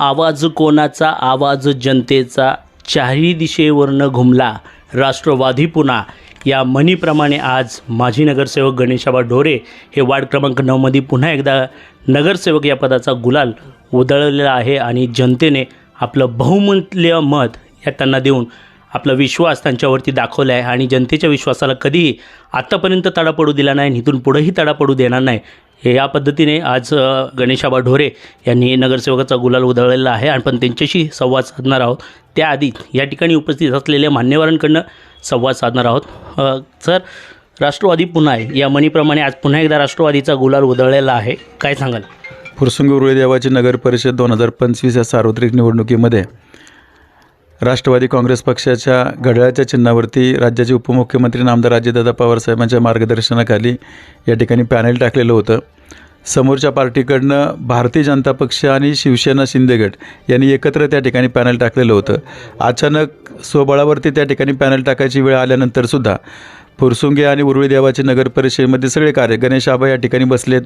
आवाज कोणाचा? आवाज जनतेचा. चारही दिशेवरनं घुमला राष्ट्रवादी पुन्हा या म्हणीप्रमाणे आज माजी नगरसेवक गणेशाबा ढोरे हे वार्ड क्रमांक नऊमध्ये पुन्हा एकदा नगरसेवक या पदाचा गुलाल उधळलेला आहे आणि जनतेने आपलं बहुमूल्य मत या त्यांना देऊन आपला विश्वास त्यांच्यावरती दाखवला आहे. आणि जनतेच्या विश्वासाला कधीही आत्तापर्यंत तडा पडू दिला नाही आणि इथून पुढेही तडा पडू देणार नाही. या पद्धतीने आज गणेशाबा ढोरे यांनी नगरसेवकाचा गुलाल उधळलेला आहे. आणि पण त्यांच्याशी संवाद साधणार आहोत. त्याआधी या ठिकाणी उपस्थित असलेल्या मान्यवरांकडनं संवाद साधणार आहोत. सर राष्ट्रवादी पुन्हा आहे. या मणीप्रमाणे आज पुन्हा एकदा राष्ट्रवादीचा गुलाल उधळलेला आहे. काय सांगाल? फुरसुंग उरुळी देवाची नगर परिषद दोन हजार पंचवीस या सार्वत्रिक निवडणुकीमध्ये राष्ट्रवादी काँग्रेस पक्षाच्या घड्याळाच्या चिन्हावरती राज्याचे उपमुख्यमंत्री नामदार अजितदादा पवारसाहेबांच्या मार्गदर्शनाखाली या ठिकाणी पॅनेल टाकलेलं होतं. समोरच्या पार्टीकडनं भारतीय जनता पक्ष आणि शिवसेना शिंदेगड यांनी एकत्र त्या ठिकाणी पॅनल टाकलेलं होतं. अचानक स्वबळावरती त्या ठिकाणी पॅनल टाकायची वेळ आल्यानंतरसुद्धा फुरसुंगे आणि उरुळी देवाची नगर परिषदेमध्ये सगळे कार्य. गणेश आबा या ठिकाणी बसलेत.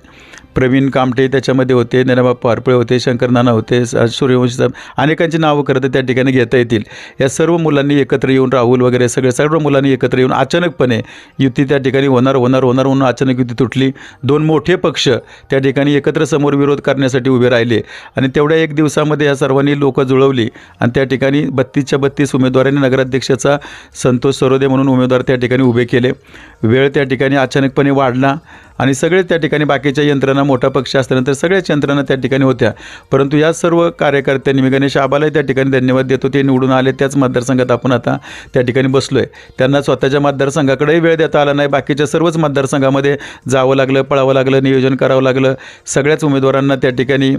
प्रवीण कामटे त्याच्यामध्ये होते. नैनाबाब पारपळे होते. शंकर नाना होते. सूर्यवंशी साहेब अनेकांची नावं करत त्या ठिकाणी घेता येतील. या सर्व मुलांनी एकत्र येऊन राहुल वगैरे सगळे सर्व मुलांनी एकत्र येऊन अचानकपणे युती त्या ठिकाणी होणार होणार होणार म्हणून अचानक युती तुटली. दोन मोठे पक्ष त्या ठिकाणी एकत्र समोर विरोध करण्यासाठी उभे राहिले. आणि तेवढ्या एक दिवसामध्ये या सर्वांनी लोकं जुळवली आणि त्या ठिकाणी बत्तीसच्या बत्तीस उमेदवारांनी नगराध्यक्षाचा संतोष सरोदे म्हणून उमेदवार त्या ठिकाणी उभे केले. केले. वेळ त्या ठिकाणी अचानकपणे वाढला. आणि सगळे त्या ठिकाणी बाकीच्या यंत्रणा मोठा पक्ष असल्यानंतर सगळ्याच यंत्रणा त्या ठिकाणी होत्या. परंतु या सर्व कार्यकर्त्यांनी मी गणेश आबालाही त्या ठिकाणी धन्यवाद देतो. ते निवडून आले त्याच मतदारसंघात आपण आता त्या ठिकाणी बसलो आहे त्यांना स्वतःच्या मतदारसंघाकडेही वेळ देता आला नाही. बाकीच्या सर्वच मतदारसंघामध्ये जावं लागलं पळावं लागलं नियोजन करावं लागलं. सगळ्याच उमेदवारांना त्या ठिकाणी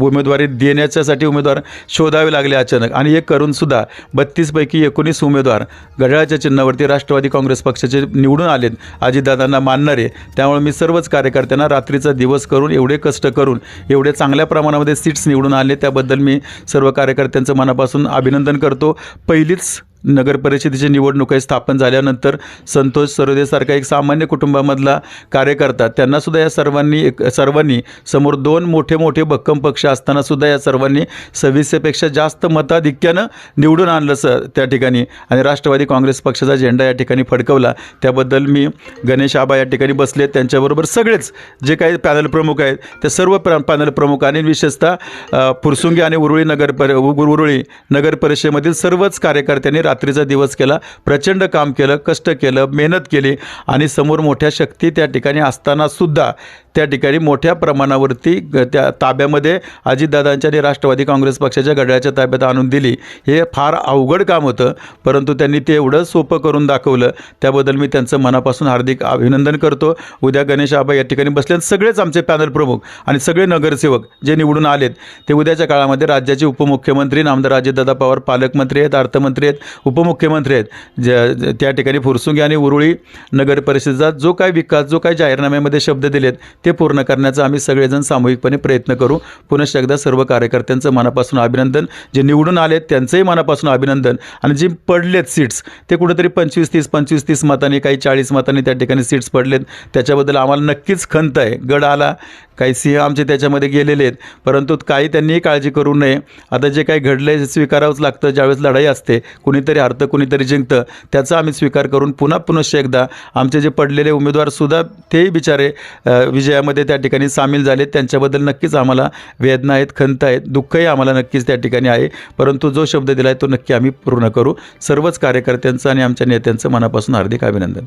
उमेदवारी देण्याच्यासाठी उमेदवार शोधावे लागले अचानक. आणि एक करूनसुद्धा बत्तीसपैकी एकोणीस उमेदवार घड्याळाच्या चिन्हावरती राष्ट्रवादी काँग्रेस पक्षाचे निवडून आलेत. अजितदादांना मानणारे. त्यामुळे मी सर्वच कार्यकर्त्यांना रात्रीचा दिवस करून एवढे कष्ट करून एवढे चांगल्या प्रमाणामध्ये सीट्स निवडून आले त्याबद्दल मी सर्व कार्यकर्त्यांचं मनापासून अभिनंदन करतो. पहिलीच नगर परिषदेची निवडणूक आहे स्थापन झाल्यानंतर संतोष सरोदेसारखा एक सामान्य कुटुंबामधला कार्यकर्ता त्यांनासुद्धा या सर्वांनी एक सर्वांनी समोर दोन मोठे मोठे भक्कम पक्ष असतानासुद्धा या सर्वांनी सव्वीसपेक्षा जास्त मताधिक्यानं निवडून आणलं स त्या ठिकाणी. आणि राष्ट्रवादी काँग्रेस पक्षाचा झेंडा या ठिकाणी फडकवला. त्याबद्दल मी गणेश आबा या ठिकाणी बसले. त्यांच्याबरोबर सगळेच जे काही पॅनल प्रमुख आहेत ते सर्व प्र पॅनल प्रमुख आणि विशेषतः पुरसुंगी आणि उरुळी नगर पर उरुळी नगर परिषदेमधील सर्वच कार्यकर्त्यांनी रात्रीचा दिवस केला प्रचंड काम केलं कष्ट केलं मेहनत केली आणि समोर मोठ्या शक्ती त्या ठिकाणी असतानासुद्धा त्या ठिकाणी मोठ्या प्रमाणावरती ग- त्या ताब्यामध्ये अजितदादांच्या आणि राष्ट्रवादी काँग्रेस पक्षाच्या गड्याच्या ताब्यात आणून दिली. हे फार अवघड काम होतं परंतु त्यांनी ते एवढं सोपं करून दाखवलं. त्याबद्दल मी त्यांचं मनापासून हार्दिक अभिनंदन करतो. उद्या गणेश आबा या ठिकाणी बसले आणि सगळेच आमचे पॅनल प्रमुख आणि सगळे नगरसेवक जे निवडून आलेत ते उद्याच्या काळामध्ये राज्याचे उपमुख्यमंत्री नामदार अजितदादा पवार पालकमंत्री आहेत अर्थमंत्री आहेत उपमुख्यमंत्री आहेत. ज त्या ठिकाणी फुरसुंगी आणि उरुळी नगर परिषदेचा जो काय विकास जो काय जाहीरनाम्यामध्ये शब्द दिलेत ते पूर्ण करण्याचा आम्ही सगळेजण सामूहिकपणे प्रयत्न करू. पुनश्च एकदा सर्व कार्यकर्त्यांचं मनापासून अभिनंदन. जे निवडून आलेत त्यांचंही मनापासून अभिनंदन. आणि जे पडलेत सीट्स ते कुठेतरी पंचवीस तीस पंचवीस तीस मतांनी काही चाळीस मतांनी त्या ठिकाणी सीट्स पडलेत. त्याच्याबद्दल आम्हाला नक्कीच खंत आहे. गड आला काही सिंह आमचे त्याच्यामध्ये गेलेले आहेत. परंतु काही त्यांनीही काळजी करू नये. आता जे काही घडलं आहे स्वीकारावंच लागतं. ज्यावेळेस लढाई असते कुणी कोणीतरी हरतं कोणीतरी जिंकतं त्याचा आम्ही स्वीकार करून पुन्हा पुनश्च एकदा आमचे जे पडलेले उमेदवारसुद्धा तेही बिचारे विजयामध्ये त्या ठिकाणी सामील झाले. त्यांच्याबद्दल नक्कीच आम्हाला वेदना आहेत खंत आहेत दुःखही आम्हाला नक्कीच त्या ठिकाणी आहे. परंतु जो शब्द दिला आहे तो नक्की आम्ही पूर्ण करू. सर्वच कार्यकर्त्यांचं आणि आमच्या नेत्यांचं मनापासून हार्दिक अभिनंदन.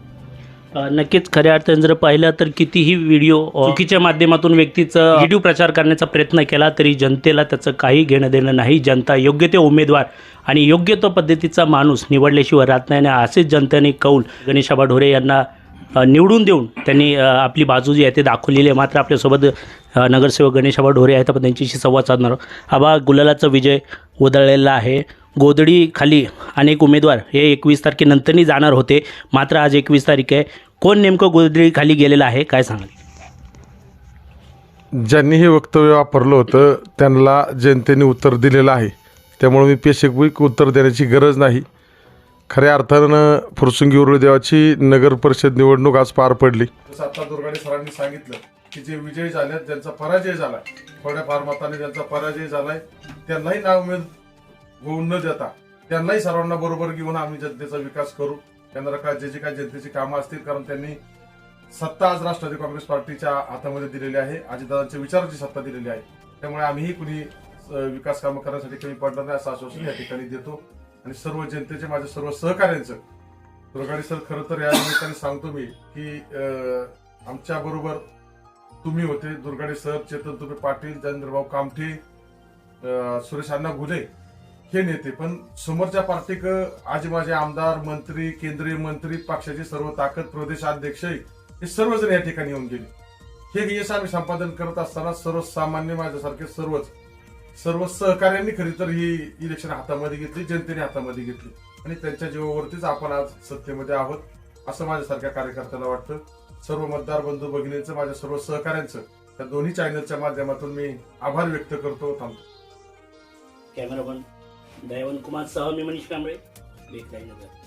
नक्कीच खऱ्या अर्थाने जर पाहिलं तर कितीही व्हिडिओ चुकीच्या माध्यमातून व्यक्तीचं व्हिडिओ प्रचार करण्याचा प्रयत्न केला तरी जनतेला त्याचं काही घेणं देणं नाही. जनता योग्य ते उमेदवार आणि योग्य तो पद्धतीचा माणूस निवडल्याशिवाय राहत नाही आणि असेच जनतेने कौल गणेशाबा ढोरे यांना निवडून देऊन त्यांनी आपली बाजू जी आहे ते दाखवलेली आहे. मात्र आपल्यासोबत नगरसेवक गणेश आबा ढोरे आहेत. आपण त्यांच्याशी संवाद साधणार आहोत. आबा गुलालाचा विजय उधळलेला आहे. गोदडी खाली अनेक उमेदवार हे एकवीस तारखेनंतरनी जाणार होते. मात्र आज एकवीस तारीख आहे. कोण नेमकं गोदडी खाली गेलेलं आहे? काय सांगाल? ज्यांनी हे वक्तव्य वापरलं होतं त्यांना जनतेने उत्तर दिलेलं आहे. त्यामुळे मी पेशकविक उत्तर देण्याची गरज नाही. खऱ्या अर्थानं फुरसुंगी उरुळी देवाची नगर परिषद निवडणूक आज पार पडली. आता दुर्गाडे सरांनी सांगितलं की जे विजयी झालेत ज्यांचा पराजय झालाय थोड्याफार मताने ज्यांचा पराजय झालाय त्यांनाही नाउमेद होऊन न देता त्यांनाही सर्वांना बरोबर घेऊन आम्ही जनतेचा विकास करू. त्यांना काय जे जे काय जनतेची कामं असतील कारण त्यांनी सत्ता आज राष्ट्रवादी काँग्रेस पार्टीच्या हातामध्ये दिलेली आहे. अजितदादांच्या विचाराची सत्ता दिलेली आहे. त्यामुळे आम्हीही कुणी विकास कामं करण्यासाठी कमी पडणार नाही असं आश्वासन या ठिकाणी देतो. आणि सर्व जनतेचे माझ्या सर्व सहकार्यांचं दुर्गाडी सर खरं तर या निमित्ताने सांगतो मी की आमच्या बरोबर तुम्ही होते. दुर्गाडे सर चेतन तुपे पाटील चंद्रभाऊ कामठे सुरेश अण्णा घुले हे नेते पण समोरच्या पार्टीक आज माझे आमदार मंत्री केंद्रीय मंत्री पक्षाचे सर्व ताकद प्रदेशाध्यक्ष हे सर्वजण या ठिकाणी येऊन गेले. हे यश आम्ही संपादन करत असताना सर्वसामान्य माझ्यासारखे सर्वच सर्व सहकार्यांनी खरी तर ही इलेक्शन हातामध्ये घेतली जनतेने हातामध्ये घेतली. आणि त्यांच्या जीवावरतीच आपण आज सत्तेमध्ये आहोत असं माझ्यासारख्या कार्यकर्त्याला वाटतं. सर्व मतदार बंधू भगिनींचं माझ्या सर्व सहकाऱ्यांचं त्या दोन्ही चॅनलच्या माध्यमातून मी आभार व्यक्त करतो. थांबतो कॅमेरामन दयावन कुमार सह मी मनीष कांबळे. बेकराई नगर